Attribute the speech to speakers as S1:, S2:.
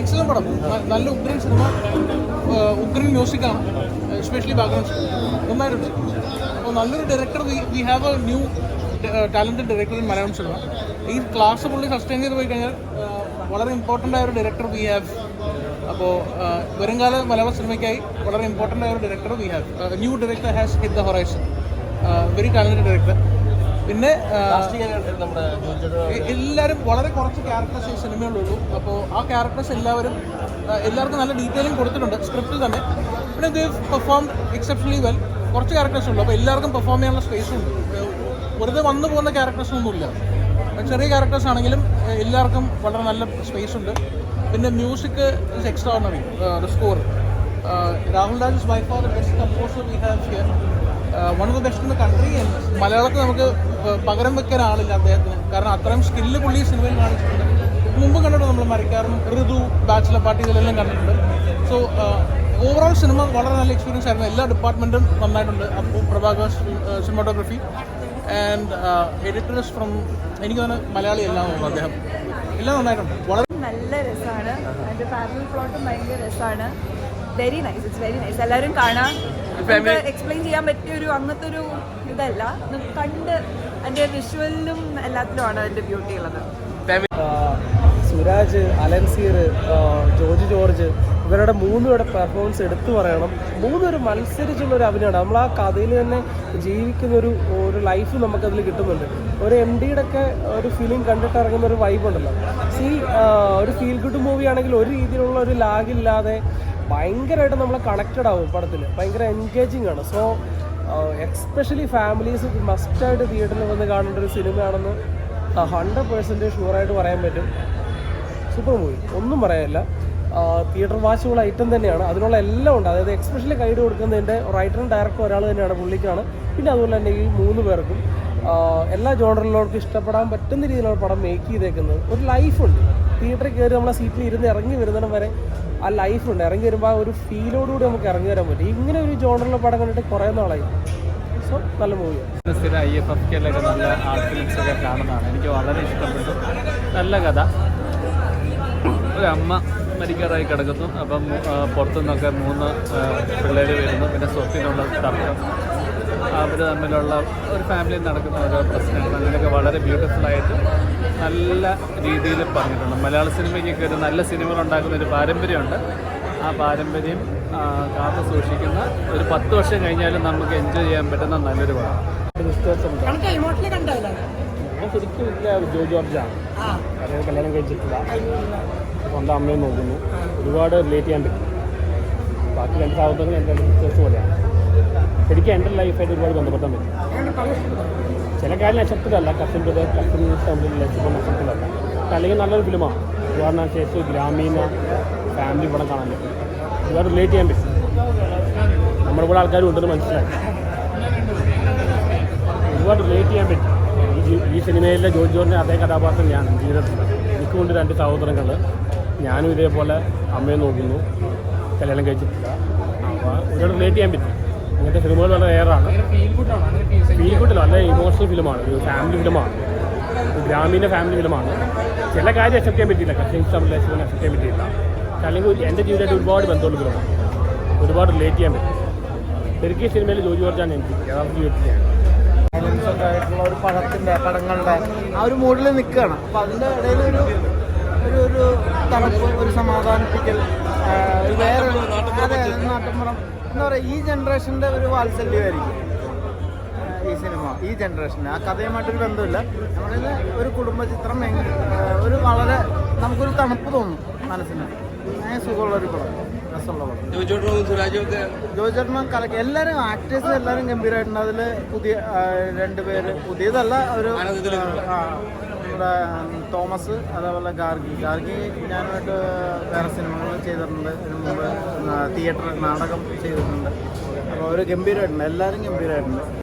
S1: Excellent പടം. നല്ല ഉഗ്രൻ സിനിമ ഉഗ്രൻ മ്യൂസിക്കാണ് എസ്പെഷ്യലി ബാക്ക്ഗ്രൗണ്ട് നന്നായിട്ടുണ്ട്. അപ്പോൾ നല്ലൊരു director we have a new talented director in Malayalam cinema ഈ ക്ലാസ് പുള്ളി സസ്റ്റെയിൻ ചെയ്ത് പോയി കഴിഞ്ഞാൽ വളരെ ഇമ്പോർട്ടന്റ് ആയ ഒരു ഡയറക്ടർ വി ഹാവ് അപ്പോൾ വരുംകാല മലയാള സിനിമയ്ക്കായി വളരെ ഇമ്പോർട്ടന്റ് ആയ ഒരു director we have new director has hit the horizon very talented director പിന്നെ എല്ലാവരും വളരെ കുറച്ച് ക്യാരക്ടേഴ്സ് ഈ സിനിമയിലുള്ളൂ അപ്പോൾ ആ ക്യാരക്ടേഴ്സ് എല്ലാവരും എല്ലാവർക്കും നല്ല ഡീറ്റെയിലിംഗ് കൊടുത്തിട്ടുണ്ട് സ്ക്രിപ്റ്റിൽ തന്നെ. പിന്നെ ഇത് പെർഫോം എക്സെപ്ഷണലി വെൽ കുറച്ച് ക്യാരക്ടേഴ്സ് ഉള്ളൂ. അപ്പോൾ എല്ലാവർക്കും പെർഫോം ചെയ്യാനുള്ള സ്പേസ് ഉണ്ട്. വെറുതെ വന്നു പോകുന്ന ക്യാരക്ടേഴ്സ് ഒന്നുമില്ല ചെറിയ ക്യാരക്ടേഴ്സ് ആണെങ്കിലും എല്ലാവർക്കും വളരെ നല്ല സ്പേസ് ഉണ്ട്. പിന്നെ music is ordinary the score Rahul Raj is by far the best composer we have here one of the best in the country മലയാളത്തിൽ നമുക്ക് പകരം വെക്കാൻ ആളില്ല അദ്ദേഹത്തിന്. കാരണം അത്രയും സ്കില്ല് പുള്ളി സിനിമയിൽ കാണിച്ചിട്ടുണ്ട്. മുമ്പ് കണ്ടിട്ടുണ്ട് നമ്മൾ മരക്കാറും ഋതു ബാച്ചിലർ പാർട്ടി ഇതിലെല്ലാം കണ്ടിട്ടുണ്ട്. സോ ഓവറോൾ സിനിമ വളരെ നല്ല എക്സ്പീരിയൻസ് ആയിരുന്നു. എല്ലാ ഡിപ്പാർട്ട്മെന്റും നന്നായിട്ടുണ്ട്. അപ്പോൾ Prabhakar cinematography and editors from എനിക്ക് തന്നെ മലയാളി എല്ലാം തോന്നുന്നു അദ്ദേഹം. എല്ലാം നന്നായിട്ടുണ്ട്. വളരെ
S2: നല്ല രസമാണ് അതിന്റെ പാരൽ പ്ലോട്ടും ഭയങ്കര രസമാണ് very nice it's very nice എല്ലാവരും കാണാൻ എക്സ്പ്ലെയിൻ ചെയ്യാൻ പറ്റിയ ഒരു അങ്ങനത്തെ ഒരു ഇതല്ല. കണ്ട് അതിന്റെ വിഷ്വലിലും എല്ലാത്തിലുമാണ് അതിന്റെ ബ്യൂട്ടി ഉള്ളത്.
S3: സുരാജ് അലൻസീർ ജോർജ് ജോർജ് ഇവരുടെ മൂന്നുപേരുടെ പെർഫോമൻസ് എടുത്തു പറയണം. മൂന്നുപേരും മത്സരിച്ചുള്ള ഒരു അഭിനയമാണ്. നമ്മൾ ആ കഥയിൽ തന്നെ ജീവിക്കുന്ന ഒരു ഒരു ലൈഫ് നമുക്കതിൽ കിട്ടുന്നുണ്ട്. ഒരു എം ഡിയുടെ ഒക്കെ ഒരു ഫീലിംഗ് കണ്ടിട്ട് ഇറങ്ങുന്ന ഒരു വൈബ് ഉണ്ടല്ലോ. സീ ഒരു ഫീൽ ഗുഡ് മൂവി ആണെങ്കിൽ ഒരു രീതിയിലുള്ള ഒരു ലാഗ് ഇല്ലാതെ ഭയങ്കരമായിട്ട് നമ്മൾ കണക്റ്റഡ് ആവും പടത്തിൽ ഭയങ്കര എൻഗേജിങ് ആണ്. സോ എക്സ്പെഷ്യലി ഫാമിലീസ് മസ്റ്റായിട്ട് തിയേറ്ററിൽ വന്ന് കാണേണ്ട ഒരു സിനിമയാണെന്ന് ഹൺഡ്രഡ് പേഴ്സന്റേജ് ഷുവറായിട്ട് പറയാൻ പറ്റും. സൂപ്പർ മൂവി ഒന്നും പറയാനില്ല. തിയേറ്റർ വാച്ചുകൾ ഐറ്റം തന്നെയാണ്. അതിനുള്ള എല്ലാം ഉണ്ട്. അതായത് എക്സ്പെഷ്യലി ഗൈഡ് കൊടുക്കുന്നതിന്റെ റൈറ്ററും ഡയറക്ടറും ഒരാൾ തന്നെയാണ് പുള്ളിക്കാണ്. പിന്നെ അതുപോലെ തന്നെ ഈ മൂന്ന് പേർക്കും എല്ലാ ജോണറിലോർക്ക് ഇഷ്ടപ്പെടാൻ പറ്റുന്ന രീതിയിലുള്ള പടം മേക്ക് ചെയ്തേക്കുന്നത്. ഒരു ലൈഫുണ്ട് തിയേറ്ററിൽ കയറി നമ്മളെ സീറ്റിൽ ഇരുന്ന് ഇറങ്ങി വരുന്നിടം വരെ ആ ലൈഫ് ഉണ്ട്. ഇറങ്ങി വരുമ്പോൾ ആ ഒരു ഫീലോടുകൂടി നമുക്ക് ഇറങ്ങി വരാൻ പറ്റും. ഇങ്ങനെ ഒരു ജോണറിലെ പടം കണ്ടിട്ട് കുറേ നാളായി. സോ നല്ല മൂവിയാണ്
S4: സ്ഥിരം ഐ എഫ് എഫ് കെയിലൊക്കെ നല്ല കാണുന്നതാണ്. എനിക്ക് വളരെ ഇഷ്ടപ്പെട്ടു. നല്ല കഥ. ഒരു അമ്മ മരിക്കാറായി കിടക്കുന്നു. അപ്പം പുറത്തുനിന്നൊക്കെ മൂന്ന് പിള്ളേർ വരുന്നു. പിന്നെ സ്വത്തിനുള്ള തർക്കം. അവർ തമ്മിലുള്ള ഒരു ഫാമിലി നടക്കുന്ന ഓരോ പ്രശ്നങ്ങൾ അങ്ങനെയൊക്കെ വളരെ ബ്യൂട്ടിഫുള്ളായിട്ട് ആയിട്ട് നല്ല രീതിയിൽ പറഞ്ഞിട്ടുണ്ട്. മലയാള സിനിമയ്ക്കൊക്കെ ഒരു നല്ല സിനിമകൾ ഉണ്ടാക്കുന്ന ഒരു പാരമ്പര്യമുണ്ട്. ആ പാരമ്പര്യം കാത്തു സൂക്ഷിക്കുന്ന ഒരു പത്ത് വർഷം കഴിഞ്ഞാലും നമുക്ക് എൻജോയ് ചെയ്യാൻ പറ്റുന്ന നല്ലൊരു പടം.
S3: ഞാൻ ശരിക്കും ഇല്ല ജോ ജോർജാണ് അതായത് കല്യാണം കഴിച്ചിട്ടില്ല. സ്വന്തം അമ്മയെ നോക്കുന്നു. ഒരുപാട് റിലേറ്റ് ചെയ്യാൻ പറ്റും. ബാക്കി രണ്ട് സഹോദരങ്ങൾ എന്റെ സിസ്റ്റേഴ്സ് പോലെയാണ്. ശരിക്കും എന്റെ ലൈഫായിട്ട് ഒരുപാട് ബന്ധപ്പെട്ടാൻ പറ്റും ചില കാര്യം നക്ഷത്രമല്ല കസിൻ ബ്രദർ കസിൻ തമ്മിൽ ലക്ഷ്യം നക്ഷത്രമല്ല അല്ലെങ്കിൽ നല്ലൊരു ഫിലിമാണ് ഒരുപാട് ശേഷം ഗ്രാമീണ ഫാമിലി പടം കാണാൻ പറ്റും. ഒരുപാട് റിലേറ്റ് ചെയ്യാൻ പറ്റും. നമ്മുടെ കൂടെ ആൾക്കാരും ഉണ്ടെന്ന് മനസ്സിലായി. ഒരുപാട് റിലേറ്റ് ചെയ്യാൻ പറ്റും. ഈ സിനിമയിലെ ജോർജ് ജോർജിന്റെ അതേ കഥാപാത്രം ഞാൻ ജീവിതത്തിൽ എനിക്കുമുണ്ട് രണ്ട് സഹോദരങ്ങൾ. ഞാനും ഇതേപോലെ അമ്മയെ നോക്കുന്നു. കല്യാണം കഴിച്ചിട്ടില്ല. അപ്പോൾ ഒരുപാട് റിലേറ്റ് ചെയ്യാൻ പറ്റും. ഇങ്ങനത്തെ സിനിമകൾ വളരെ റെയറാണ് ഫീൽ ഗുഡ് നല്ല ഇമോഷണൽ ഫിലിമാണ് ഒരു ഫാമിലി ഫിലിമാണ് ഒരു ഗ്രാമീണ ഫാമിലി ഫിലിമാണ് ചില കാര്യം അക്സെപ്റ്റ് ചെയ്യാൻ പറ്റിയില്ല. കസിൻസ് തമ്മിൽ അക്സെപ്റ്റ് ചെയ്യാൻ പറ്റിയില്ല. അല്ലെങ്കിൽ ഒരു- എന്റെ ജീവിതമായിട്ട് ഒരുപാട് ബന്ധമുള്ള ഫിലിമാണ് ഒരുപാട് റിലേറ്റ് ചെയ്യാൻ പറ്റും. ശരിക്കും ഈ സിനിമയിൽ ജോലി ജോർജാണ് എനിക്ക് യഥാർത്ഥ ജീവിതത്തിൽ
S5: ആയിട്ടുള്ള ഒരു പടത്തിന്റെ പടങ്ങളുടെ ആ ഒരു മൂഡിൽ നിൽക്കുകയാണ്. അപ്പം അതിന്റെ ഇടയിൽ ഒരു ഒരു ഒരു തണുപ്പ് ഒരു സമാധാനിപ്പിക്കൽ വേറെ നാട്ടിൻപുറം. എന്താ പറയുക ഈ ജനറേഷന്റെ ഒരു വാത്സല്യമായിരിക്കും. ഈ സിനിമ ഈ ജനറേഷന് ആ കഥയുമായിട്ടൊരു ബന്ധമില്ല. നമ്മളിത് ഒരു കുടുംബ ചിത്രം ഒരു വളരെ നമുക്കൊരു തണുപ്പ് തോന്നും മനസ്സിന്. അങ്ങനെ സുഖമുള്ള ഒരു പടം രസമുള്ള പടം കലക്ക് എല്ലാവരും ആക്ടേഴ്സ് എല്ലാവരും ഗംഭീരമായിട്ടുണ്ട് അതിൽ പുതിയ രണ്ടുപേര് രണ്ട് പേര് പുതിയതല്ല ഒരു നമ്മുടെ തോമസ് അതേപോലെ ഗാർഗി. ഗാർഗി ഞാനുമായിട്ട് വേറെ സിനിമകൾ ചെയ്തിട്ടുണ്ട്. ഇതിനു മുമ്പ് തിയേറ്റർ നാടകം ചെയ്തിട്ടുണ്ട്. അപ്പോൾ അവർ ഗംഭീരമായിട്ടുണ്ട്. എല്ലാവരും ഗംഭീരമായിട്ടുണ്ട്.